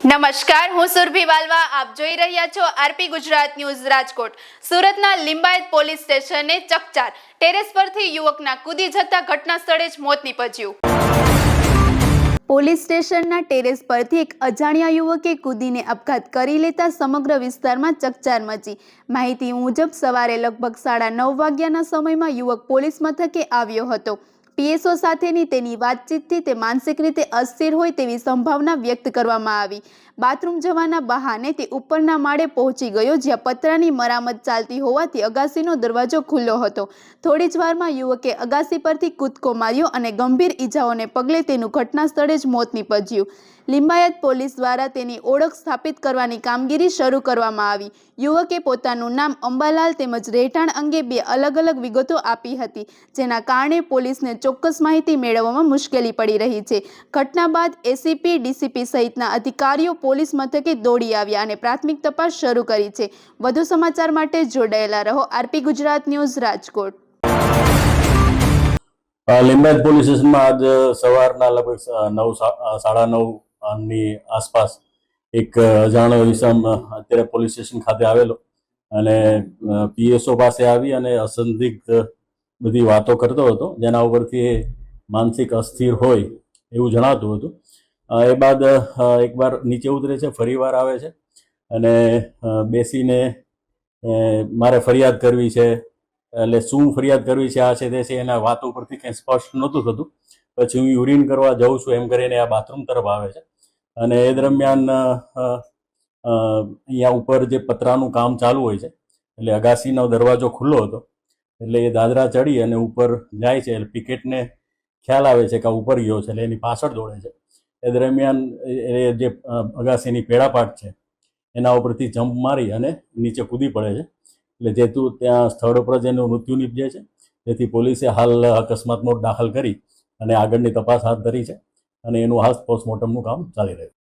નમસ્કાર, હું સુરભી વાલવા. આપ જોઈ રહ્યા છો આરપી ગુજરાત ન્યૂઝ રાજકોટ. સુરતના લિંબાયત પોલીસ સ્ટેશને ચકચાર. ટેરેસ પરથી યુવકના કૂદી જતા ઘટના સ્થળે જ મોત નીપજ્યું. પોલીસ સ્ટેશનના ટેરેસ પરથી એક અજાણ્યા યુવકે કૂદીને આપઘાત કરી લેતા સમગ્ર વિસ્તારમાં ચકચાર મચી. માહિતી મુજબ સવારે લગભગ સાડા નવ વાગ્યાના સમયમાં યુવક પોલીસ મથકે આવ્યો હતો. પીએસઓ સાથેની તેની વાતચીતથી તે માનસિક રીતે અસ્થિર હોય તેવી સંભાવના વ્યક્ત કરવામાં આવી. બાથરૂમ જવાના બહાને તે ઉપરના માળે પહોંચી ગયો જ્યાં પતરાની મરામત ચાલતી હોવાથી અગાસીનો દરવાજો ખુલ્લો હતો. થોડી જ વારમાં યુવકે અગાસી પરથી કૂદકો માર્યો અને ગંભીર ઈજાઓને પગલે તેનું ઘટના સ્થળે જ મોત નીપજ્યું. લિંબાયત પોલીસ દ્વારા તેની ઓળખ સ્થાપિત કરવાની કામગીરી શરૂ કરવામાં આવી. યુવકે પોતાનું નામ અંબાલાલ તેમજ રહેઠાણ અંગે બે અલગ અલગ વિગતો આપી હતી, જેના કારણે પોલીસને ચોક્કસ માહિતી મેળવવામાં મુશ્કેલી પડી રહી છે. ઘટના બાદ એસીપી ડીસીપી સહિતના અધિકારીઓ પોલીસ મથકે દોડી આવ્યા અને પ્રાથમિક તપાસ શરૂ કરી છે. વધુ સમાચાર માટે જોડાયેલા રહો RP Gujarat news Rajkot. Limbayat police સ્ટેશનમાં આજ સવારના લગભગ નવ સાડા નવની આસપાસ એક અજાણ્યો ઇસમ અત્યારે પોલીસ સ્ટેશન ખાતે આવેલો અને પીએસઓ પાસે આવી અને અસંદિગ્ધ બધી વાતો કરતો હતો. જેના ઉપરથી એ માનસિક અસ્થિર હોય એવું જણાતું હતું. એ બાદ એકવાર નીચે ઉતરે છે ફરીવાર આવે છે અને બેસીને મારે ફરિયાદ કરવી છે. એટલે શું ફરિયાદ કરવી છે, આ છે, તે છે, એના વાત ઉપરથી કંઈ સ્પષ્ટ નહોતું થતું. પછી હું યુરિન કરવા જાઉં છું, એમ કરીને આ બાથરૂમ તરફ આવે છે. અને એ દરમિયાન અહીંયા ઉપર જે પતરાનું કામ ચાલુ હોય છે, એટલે અગાસીનો દરવાજો ખુલ્લો હતો. એટલે એ દાદરા ચડી અને ઉપર જાય છે, એટલે પિકેટને ખ્યાલ આવે છે કે ઉપર ગયો છે, એટલે એની પાછળ દોડે છે. એ દરમિયાન એ જે અગાસીની પેડાપાટ છે, એના ઉપરથી જમ્પ મારી અને નીચે કૂદી પડે છે. એટલે જેતું ત્યાં સ્થળ ઉપર જ એનું મૃત્યુ નીપજે છે. જેથી પોલીસે હાલ અકસ્માત નોટ દાખલ કરી અને આગળની તપાસ હાથ ધરી છે અને એનું હાલ પોસ્ટમોર્ટમનું કામ ચાલી રહ્યું છે.